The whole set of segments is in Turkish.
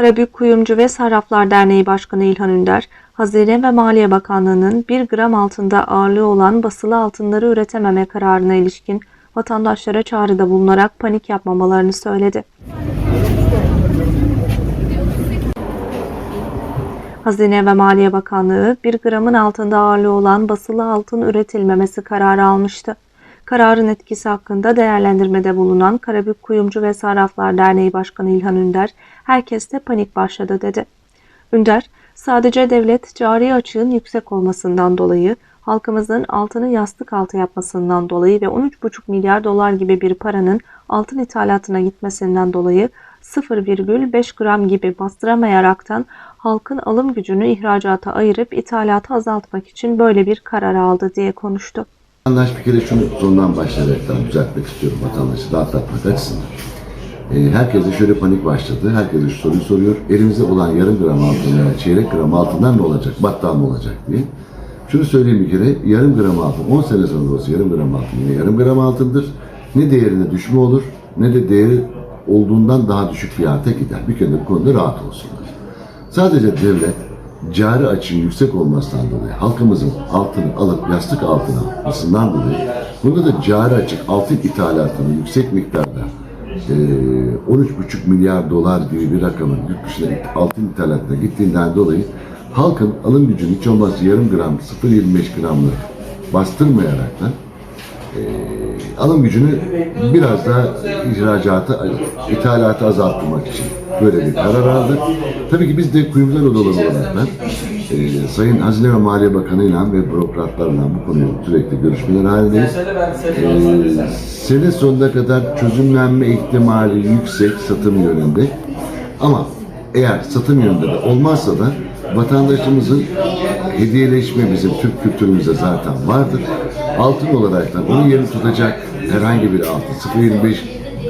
Karabük Kuyumcu ve Sarraflar Derneği Başkanı İlhan Ünder, Hazine ve Maliye Bakanlığı'nın 1 gram altında ağırlığı olan basılı altınları üretememe kararına ilişkin vatandaşlara çağrıda bulunarak panik yapmamalarını söyledi. Hazine ve Maliye Bakanlığı 1 gramın altında ağırlığı olan basılı altın üretilmemesi kararı almıştı. Kararın etkisi hakkında değerlendirmede bulunan Karabük Kuyumcu ve Sarraflar Derneği Başkanı İlhan Ünder, herkeste panik başladı dedi. Ünder, sadece devlet cari açığın yüksek olmasından dolayı, halkımızın altını yastık altı yapmasından dolayı ve 13,5 milyar dolar gibi bir paranın altın ithalatına gitmesinden dolayı 0,5 gram gibi bastıramayaraktan halkın alım gücünü ihracata ayırıp ithalatı azaltmak için böyle bir karar aldı diye konuştu. Vatandaş bir kere şunu sondan başlayaraktan düzeltmek istiyorum vatandaşı rahatlatmak açısından. Ee, herkese şöyle panik başladı. Herkese şu soruyu soruyor. Elimizde olan yarım gram altın veya çeyrek gram altından ne olacak? Battal mı olacak diye. Şunu söyleyeyim bir kere. Yarım gram altın 10 sene sonra olsa yarım gram altın yine yarım gram altındır. Ne değerine düşme olur ne de değeri olduğundan daha düşük fiyata gider. Bir kere bu konuda rahat olsunlar. Sadece devlet cari açığın yüksek olmasından dolayı halkımızın altını alıp yastık altına almasından dolayı bunda da cari açık altın ithalatının yüksek miktarda eee 13,5 milyar dolar gibi bir rakamın yurt dışına altın ithalatına gittiğinden dolayı halkın alım gücünü hiç olmazsa yarım gram 0,25 gramlık bastırmayaraktan alım gücünü biraz daha ihracatı, ithalatı azaltmak için böyle bir karar aldık. Tabii ki biz de kuyumcular odaları olarak da e, Sayın Hazine ve Maliye Bakanı'yla ve bürokratlarla bu konuyu sürekli görüşmeler halindeyiz. E, sene sonuna kadar çözümlenme ihtimali yüksek satım yönünde. Ama eğer satım yönünde de olmazsa da vatandaşımızın hediyeleşme bizim Türk kültürümüzde zaten vardır. Altın olarak onun yerini tutacak herhangi bir altın, 0.25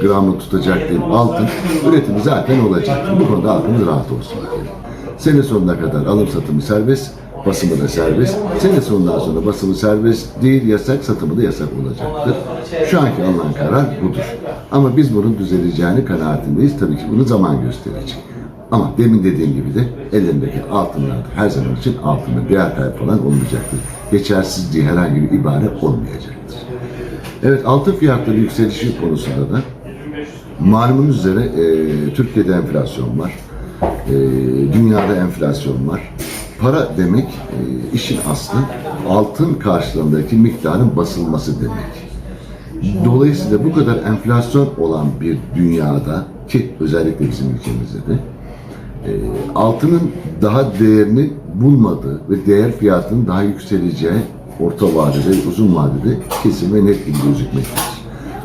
gramlık tutacak değil altın üretimi zaten olacak. Bu konuda halkımız rahat olsun. Sene sonuna kadar alım satımı serbest, basımı da serbest. Sene sonundan sonra basımı serbest değil, yasak, satımı da yasak olacaktır. Şu anki alınan karar budur. Ama biz bunun düzeleceğini kanaatindeyiz. Tabii ki bunu zaman gösterecek. Ama demin dediğim gibi de ellerindeki altınlarda her zaman için altında değer kaybı falan olmayacaktır. Geçersizliği herhangi bir ibare olmayacaktır. Evet altın fiyatları yükselişi konusunda da malumunuz üzere e, Türkiye'de enflasyon var. E, dünyada enflasyon var. Para demek e, işin aslı altın karşılığındaki miktarın basılması demek. Dolayısıyla bu kadar enflasyon olan bir dünyada ki özellikle bizim ülkemizde de e, altının daha değerini bulmadığı ve değer fiyatının daha yükseleceği orta vadede, uzun vadede kesin ve net gibi gözükmektedir.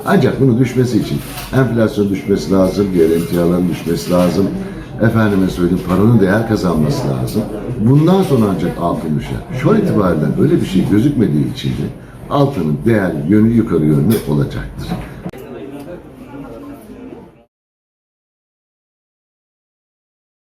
Ancak bunu düşmesi için enflasyon düşmesi lazım, diğer emtiaların düşmesi lazım, efendime söyleyeyim paranın değer kazanması lazım. Bundan sonra ancak altın düşer. Şu an itibariyle öyle bir şey gözükmediği için de altının değer yönü yukarı yönlü olacaktır.